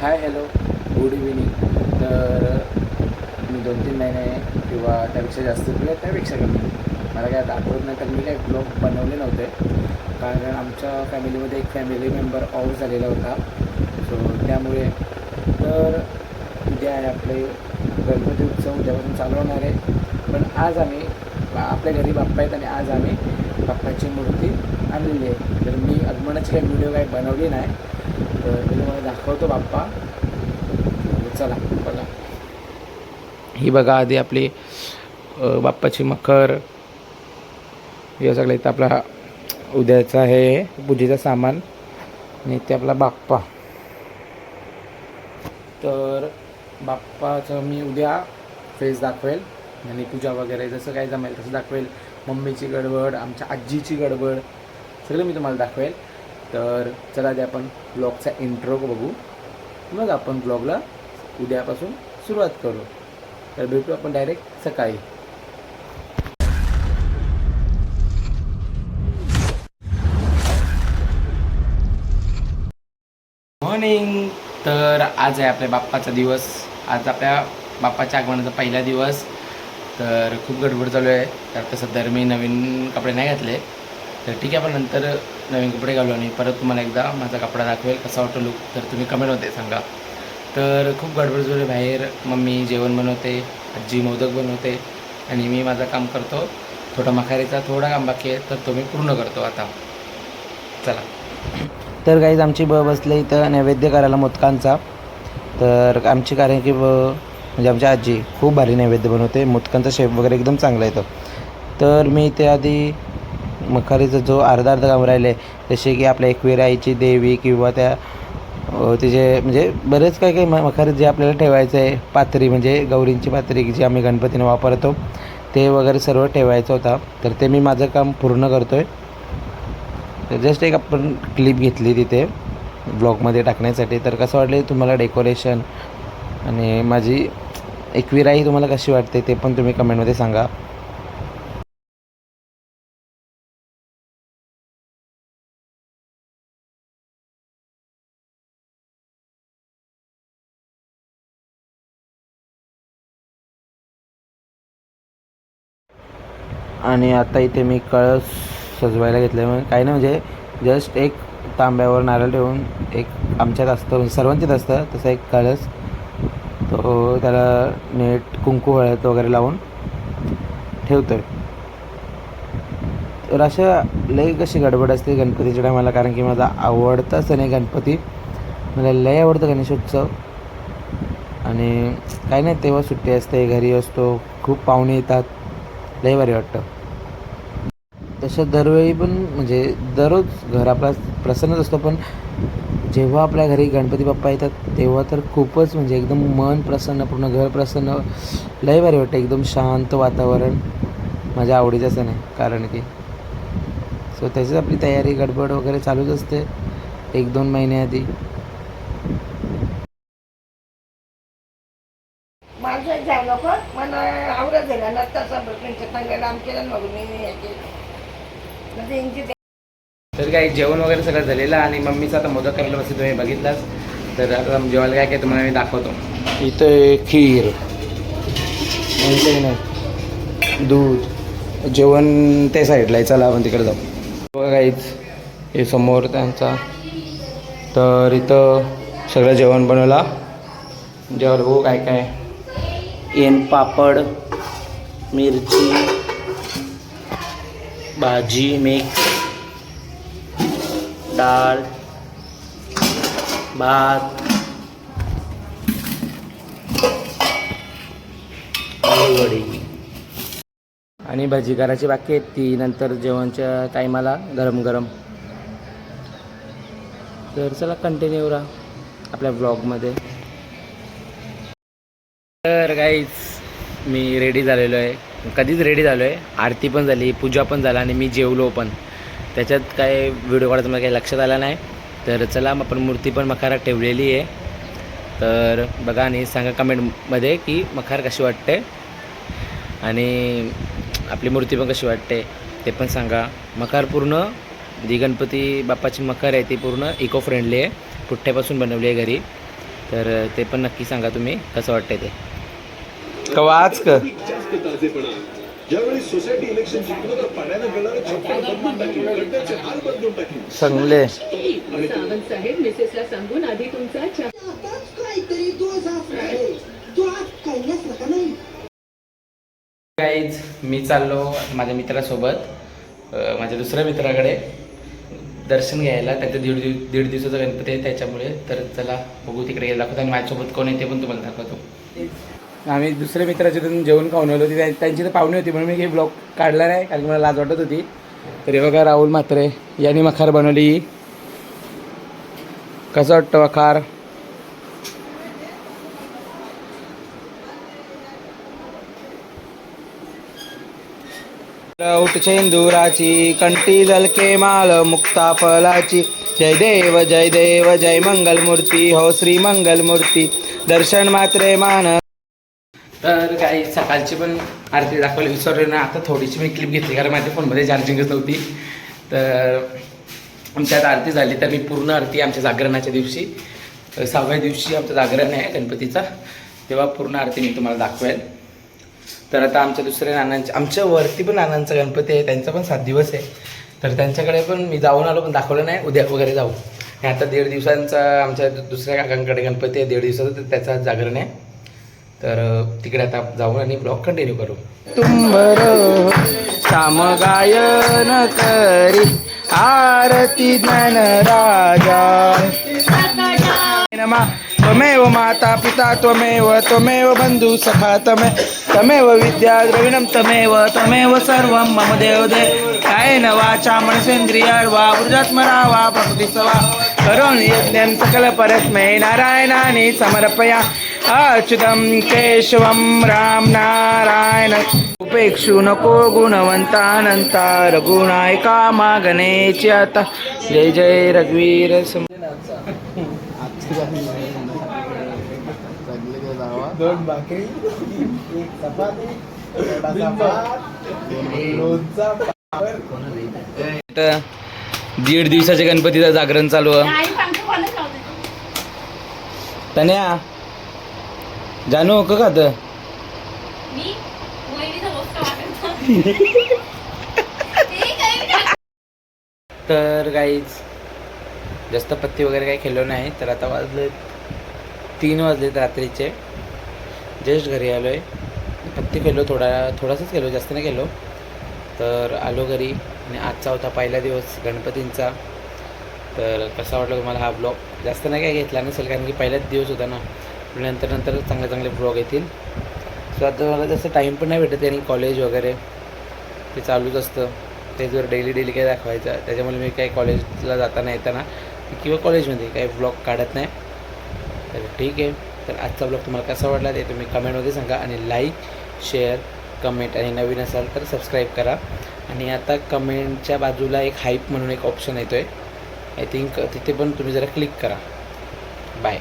Hi hello good evening तर मी दोन तीन महिने किंवा त्यापेक्षा जास्त किंवा त्यापेक्षा कमी. मला काय आठवत नाही तर मी काय ब्लॉग बनवले नव्हते. कारण आमच्या फॅमिलीमध्ये एक फॅमिली मेंबर ऑफ झालेला होता. सो त्यामुळे. तर उद्या आहे आपले गणपती उत्सव उद्यापासून चालू होणार आहे. पण आज आम्ही आपल्या घरी बाप्पा आहेत आणि आज आम्ही बाप्पाची मूर्ती आणलेली आहे. तर मी आगमनाची काही व्हिडिओ काही बनवली नाही. तर मी तुम्हाला दाखवतो बाप्पा. चला बघा ही बघा आधी आपली बाप्पाची मखर. हे सगळं इथं आपला उद्याचा आहे पूजेचं सामान आणि ते आपला बाप्पा. तर बाप्पाचं मी उद्या फेस दाखवेल आणि पूजा वगैरे जसं काय जमेल तसं दाखवेल. मम्मीची गडबड आमच्या आजीची गडबड सगळं मी तुम्हाला दाखवेल. तर चला आधी आपण ब्लॉगचा इंट्रो बघू. मग आपण ब्लॉगला उद्यापासून सुरुवात करू. तर भेटू आपण डायरेक्ट सकाळी. मॉर्निंग तर आज आहे आपल्या बाप्पाचा दिवस. आज आपल्या बाप्पाच्या आगमनाचा पहिला दिवस. तर खूप गडबड चालू आहे. तर आता सध्या मी नवीन कपडे नाही घातले. तर ठीक आहे आपण नंतर नवीन कपडे घालू आणि परत तुम्हाला एकदा माझा कपडा दाखवेल कसा वाटतो लुक तर तुम्ही कमेंटमध्ये सांगा. तर खूप गडबड चालू बाहेर मम्मी जेवण बनवते आजी मोदक बनवते आणि मी माझं काम करतो. थोडा मखारीचा थोडा काम बाकी आहे तर तो मी पूर्ण करतो आता. चला. तर काहीच आमची ब बसले इथं नैवेद्य करायला मोदकांचा. तर आमची कारण की ब म्हणजे आमची आजी खूप भारी नैवेद्य बनवते. मोदकांचा शेप वगैरे एकदम चांगला येतो तर मी इथे आधी मखारीचा जो अर्धा अर्धा काम राहिले जसे की आपल्या एकविराईची आईची देवी किंवा त्या तिचे म्हणजे बरेच काही काही म- मखारी जे आपल्याला ठेवायचं आहे पात्री म्हणजे गौरींची पात्री जी आम्ही गणपतीने वापरतो ते वगैरे सर्व ठेवायचं होता. तर ते मी माझं काम पूर्ण करतो आहे तर जस्ट एक आपण क्लिप घेतली तिथे ब्लॉगमध्ये टाकण्यासाठी. तर कसं वाटले तुम्हाला डेकोरेशन आणि माझी एकविराई तुम्हाला कशी वाटते ते पण तुम्ही कमेंटमध्ये सांगा. आणि आता इथे मी कळस सजवायला घेतल्यामुळे म्हणजे काही नाही म्हणजे जस्ट एक तांब्यावर नारळ ठेवून एक आमच्यात असतं म्हणजे सर्वांच्यात असतं तसं एक कळस. तो त्याला नीट कुंकू हळद वगैरे लावून ठेवतो आहे तर अशा लय कशी गडबड असते गणपतीच्या टायमाला कारण की माझा आवडता सण आहे गणपती. मला लय आवडतं गणेशोत्सव. आणि काही नाही तेव्हा सुट्टी असते घरी असतो खूप पाहुणे येतात. लय भारी वाटतं. तसं दरवेळी पण म्हणजे दररोज घर आपला प्रसन्नच असतो पण जेव्हा आपल्या घरी गणपती बाप्पा येतात तेव्हा तर खूपच म्हणजे एकदम मन प्रसन्न पूर्ण घर प्रसन्न. लय भारी वाटतं एकदम शांत वातावरण माझ्या आवडीचं असं नाही कारण की. सो त्याचीच आपली तयारी गडबड वगैरे चालूच असते एक दोन महिन्याआधी. मला आवडत सांगायला आमच्या मग मी याचे म्हणजे यांची तर काही जेवण वगैरे सगळं झालेलं आहे आणि मम्मीचं आता मोदक करायला बसते तुम्ही बघितलाच. तर आता जेवायला काय काय तुम्हाला मी दाखवतो. इथं खीर. नाही दूध. जेवण त्या साईडला आहे. चला आपण तिकडे जाऊ. बघा काहीच हे समोर त्यांचा. तर इथं सगळं जेवण बनवला. जेवण बघू काय काय एन पापड मिरची भाजी मिक्स डाळ भात वडी आणि भजी करायची बाकी आहेत ती नंतर जेवणच्या टायमाला गरम गरम तर चला कंटिन्यू राहा आपल्या ब्लॉगमध्ये तर काहीच मी रेडी झालेलो आहे. कधीच रेडी झालो आहे. आरती पण झाली पूजा पण झाला आणि मी जेवलो पण. त्याच्यात काय व्हिडिओ काढायचं मला काही लक्षात आलं नाही. तर चला आपण मूर्ती पण मखारात ठेवलेली आहे. तर बघा आणि सांगा कमेंटमध्ये की मखार कशी वाटते? आणि आपली मूर्ती पण कशी वाटते? ते पण सांगा. मखार पूर्ण जी गणपती बाप्पाची मखार आहे ती पूर्ण इको फ्रेंडली आहे. पुठ्ठ्यापासून बनवली आहे घरी. तर ते पण नक्की सांगा तुम्ही कसं वाटतं ते? कवा आज क? जास्त ताजेपणा ज्यावेळी सोसायटी इलेक्शन जिंकलं तर पाण्यानं गळणारे छप्पर बदलून टाकले खड्ड्याचे हाल बदलून टाकले. चांगले सावंत साहेब मिसेसला सांगून आधी तुमचा चहा आताच काहीतरी दोष असणार तो आज कळण्यास नका नाही. काहीच मी चाललो माझ्या मित्रासोबत माझ्या दुसऱ्या मित्राकडे दर्शन घ्यायला. त्याचं दीड दिव दीड दिवसाचा गणपती आहे त्याच्यामुळे. तर चला बघू तिकडे गेला दाखवतो आणि माझ्यासोबत कोण आहे ते पण तुम्हाला दाखवतो. आम्ही दुसऱ्या मित्राच्या तिथून जेवण खाऊन आलो. होती त्यांची तर पाहुणे होती म्हणून मी काही ब्लॉग काढला नाही कारण मला लाज वाटत होती. तरी बघा राहुल म्हात्रे यांनी मखार बनवली. कसं वाटतं मखार? उठ चेंदुराची कंटी झलके माल मुक्ता फलाची. जय देव जय देव जय मंगल मूर्ती हो श्री मंगल मूर्ती दर्शन मात्रे मान तर काही सकाळची पण आरती दाखवली विसरलो ना. आता थोडीशी मी क्लिप घेतली कारण माझ्या फोनमध्ये चार्जिंगच नव्हती. तर आमच्यात आरती झाली तर मी पूर्ण आरती आमच्या जागरणाच्या दिवशी सहाव्या दिवशी आमचं जागरण आहे गणपतीचा. तेव्हा पूर्ण आरती मी तुम्हाला दाखवेल. तर आता आमच्या दुसऱ्या नानांच्या आमच्या वरती पण नानांचा गणपती आहे त्यांचा पण सात दिवस आहे. तर त्यांच्याकडे पण मी जाऊन आलो पण दाखवलं नाही उद्या वगैरे जाऊ. आणि आता दीड दिवसांचा आमच्या दुसऱ्या काकांकडे गणपती आहे दीड दिवसाचा तर त्याचा जागरण आहे. तर तिकडे आता जाऊन आणि ब्लॉग कंटिन्यू करू. तुंबर श्याम गायन करी आरती ज्ञान राजा. नमा। त्वमेव माता पिता त्वमेव त्वमेव बंधु सखा तमे तमेव विद्या द्रविणं तमेव तमेव सर्वं मम देव दे कायेन वाचा मनसेंद्रिया वा वृजात्मना वा प्रकृतिसवा करोमि यज्ञं सकल नारायणानि समर्पया। अच्युतं केशवं राम नारायण। उपेक्षु नको गुणवंतानंता रघुनायका मागणेची आता जय जय रघुवीर सम दोन भाकरी एक चपाती दीड दिवसाच्या गणपतीचं जागरण चालू आहे. तन्या जानू का खात तर काहीच जास्त पत्ती वगैरे काही खेळलो नाही तर आता वाजले तीन वाजलेत रात्रीचे. जस्ट घरी आलो आहे पत्ती खेळलो थोडा थोडासाच खेळलो जास्त नाही खेळलो. तर आलो घरी आणि आजचा होता पहिला दिवस गणपतींचा. तर कसा वाटला तुम्हाला हा ब्लॉग जास्त नाही काय घेतला नसेल कारण की पहिलाच दिवस होता ना. नंतर नंतर चांगले चांगले ब्लॉग येतील. सो आता मला जसं टाईम पण नाही भेटत आणि कॉलेज वगैरे ते चालूच असतं. ते जर डेली डेली काय दाखवायचं त्याच्यामुळे मी काही कॉलेजला जाताना येताना किंवा कॉलेजमध्ये काही ब्लॉग काढत नाही. तर ठीक आहे. तर आजचा ब्लॉग तुम्हाला कसा वाटला ते तुम्ही कमेंटमध्ये सांगा आणि लाईक शेअर कमेंट आणि नवीन असाल तर सबस्क्राईब करा. आणि आता कमेंटच्या बाजूला एक हाईप म्हणून एक ऑप्शन येतो आहे आय थिंक तिथे पण तुम्ही जरा क्लिक करा. बाय